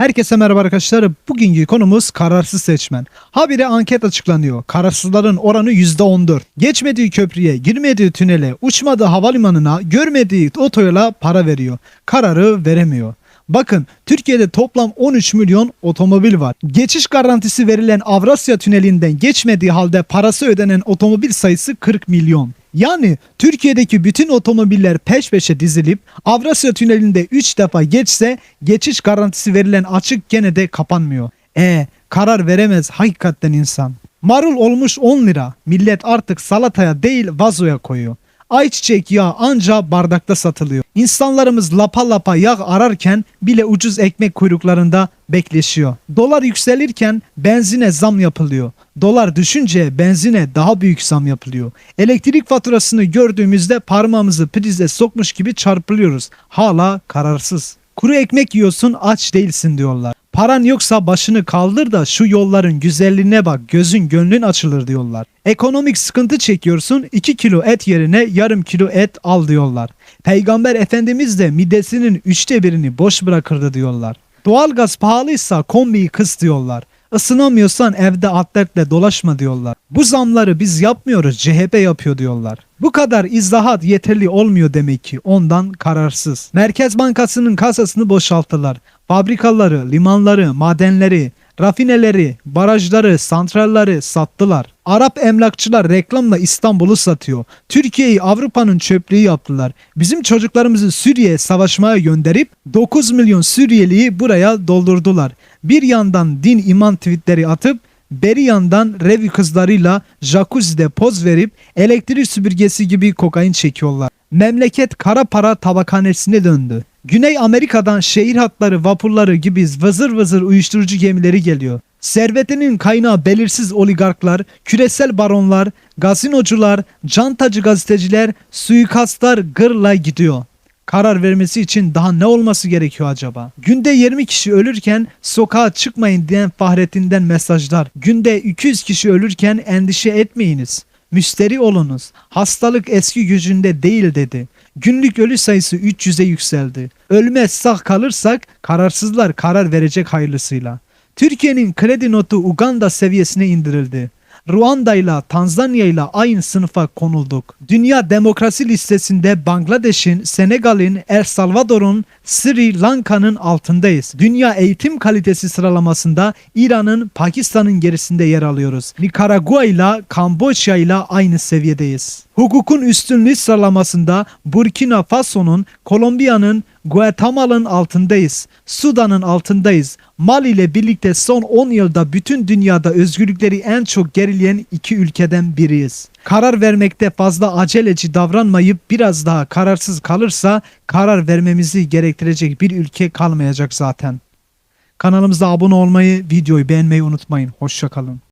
Herkese merhaba arkadaşlar. Bugünkü konumuz kararsız seçmen. Habire anket açıklanıyor. Kararsızların oranı %14. Geçmediği köprüye, girmediği tünele, uçmadığı havalimanına, görmediği otoyola para veriyor. Kararı veremiyor. Bakın Türkiye'de toplam 13 milyon otomobil var. Geçiş garantisi verilen Avrasya Tüneli'nden geçmediği halde parası ödenen otomobil sayısı 40 milyon. Yani Türkiye'deki bütün otomobiller peş peşe dizilip Avrasya Tüneli'nde 3 defa geçse geçiş garantisi verilen açık gene de kapanmıyor. E karar veremez hakikaten insan. Marul olmuş 10 lira. Millet artık salataya değil vazoya koyuyor. Ayçiçek yağı anca bardakta satılıyor. İnsanlarımız lapa lapa yağ ararken bile ucuz ekmek kuyruklarında bekleşiyor. Dolar yükselirken benzine zam yapılıyor. Dolar düşünce benzine daha büyük zam yapılıyor. Elektrik faturasını gördüğümüzde parmağımızı prize sokmuş gibi çarpılıyoruz. Hala kararsız. Kuru ekmek yiyorsun aç değilsin diyorlar. Paran yoksa başını kaldır da şu yolların güzelliğine bak gözün gönlün açılır diyorlar. Ekonomik sıkıntı çekiyorsun 2 kilo et yerine yarım kilo et al diyorlar. Peygamber Efendimiz de midesinin üçte birini boş bırakırdı diyorlar. Doğalgaz pahalıysa kombiyi kıs diyorlar. Isınamıyorsan evde atletle dolaşma diyorlar. Bu zamları biz yapmıyoruz CHP yapıyor diyorlar. Bu kadar izahat yeterli olmuyor demek ki ondan kararsız. Merkez Bankası'nın kasasını boşalttılar. Fabrikaları, limanları, madenleri, rafineleri, barajları, santralleri sattılar. Arap emlakçılar reklamla İstanbul'u satıyor. Türkiye'yi Avrupa'nın çöplüğü yaptılar. Bizim çocuklarımızı Suriye'ye savaşmaya gönderip 9 milyon Suriyeliyi buraya doldurdular. Bir yandan din iman tweetleri atıp Beri yandan revi kızlarıyla jacuzzi'de poz verip elektrik süpürgesi gibi kokain çekiyorlar. Memleket kara para tabakhanesine döndü. Güney Amerika'dan şehir hatları vapurları gibi vızır vızır uyuşturucu gemileri geliyor. Servetinin kaynağı belirsiz oligarklar, küresel baronlar, gazinocular, cantacı gazeteciler, suikastlar gırla gidiyor. Karar vermesi için daha ne olması gerekiyor acaba? Günde 20 kişi ölürken sokağa çıkmayın diyen Fahrettin'den mesajlar. Günde 200 kişi ölürken endişe etmeyiniz. Müsteri olunuz. Hastalık eski gücünde değil dedi. Günlük ölü sayısı 300'e yükseldi. Ölmez sağ kalırsak kararsızlar karar verecek hayırlısıyla. Türkiye'nin kredi notu Uganda seviyesine indirildi. Ruanda ile Tanzanya ile aynı sınıfa konulduk. Dünya demokrasi listesinde Bangladeş'in, Senegal'in, El Salvador'un, Sri Lanka'nın altındayız. Dünya eğitim kalitesi sıralamasında İran'ın, Pakistan'ın gerisinde yer alıyoruz. Nikaragua ile Kamboçya ile aynı seviyedeyiz. Hukukun üstünlüğü sıralamasında Burkina Faso'nun, Kolombiya'nın, Guatemala'nın altındayız. Sudan'ın altındayız. Mali ile birlikte son 10 yılda bütün dünyada özgürlükleri en çok gerileyen iki ülkeden biriyiz. Karar vermekte fazla aceleci davranmayıp biraz daha kararsız kalırsa karar vermemizi gerektirecek bir ülke kalmayacak zaten. Kanalımıza abone olmayı, videoyu beğenmeyi unutmayın. Hoşçakalın.